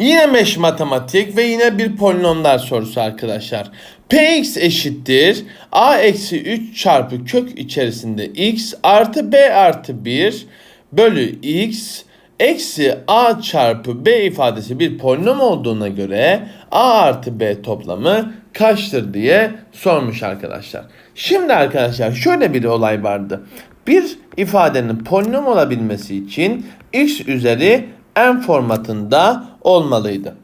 Yine meş matematik ve yine bir polinomlar sorusu arkadaşlar. Px eşittir a eksi 3 çarpı kök içerisinde x artı b artı 1 bölü x eksi a çarpı b ifadesi bir polinom olduğuna göre a artı b toplamı kaçtır diye sormuş arkadaşlar. Şimdi arkadaşlar şöyle bir olay vardı. Bir ifadenin polinom olabilmesi için x üzeri n formatında olmalıydı.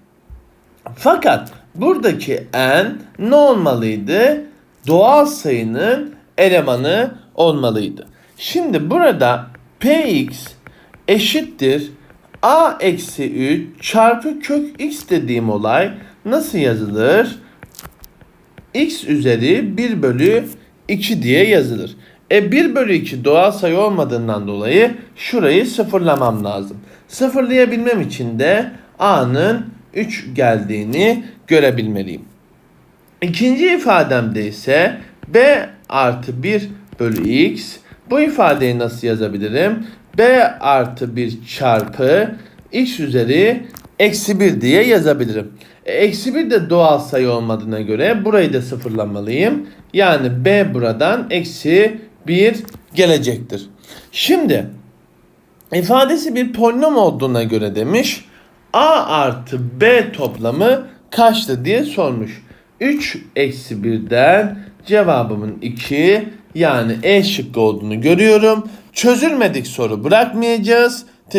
Fakat buradaki n ne olmalıydı? Doğal sayının elemanı olmalıydı. Şimdi burada px eşittir a eksi 3 çarpı kök x dediğim olay nasıl yazılır? x üzeri 1 bölü 2 diye yazılır. E 1 bölü 2 doğal sayı olmadığından dolayı şurayı sıfırlamam lazım. Sıfırlayabilmem için de a'nın 3 geldiğini görebilmeliyim. İkinci ifademde ise b artı 1 bölü x. Bu ifadeyi nasıl yazabilirim? b artı 1 çarpı x üzeri eksi 1 diye yazabilirim. E, Eksi 1 de doğal sayı olmadığına göre burayı da sıfırlamalıyım. Yani b buradan eksi 1 gelecektir. Şimdi ifadesi bir polinom olduğuna göre demiş a artı b toplamı kaçtı diye sormuş. 3 eksi 1'den cevabımın 2 yani E şıkkı olduğunu görüyorum. Çözülmedik soru bırakmayacağız.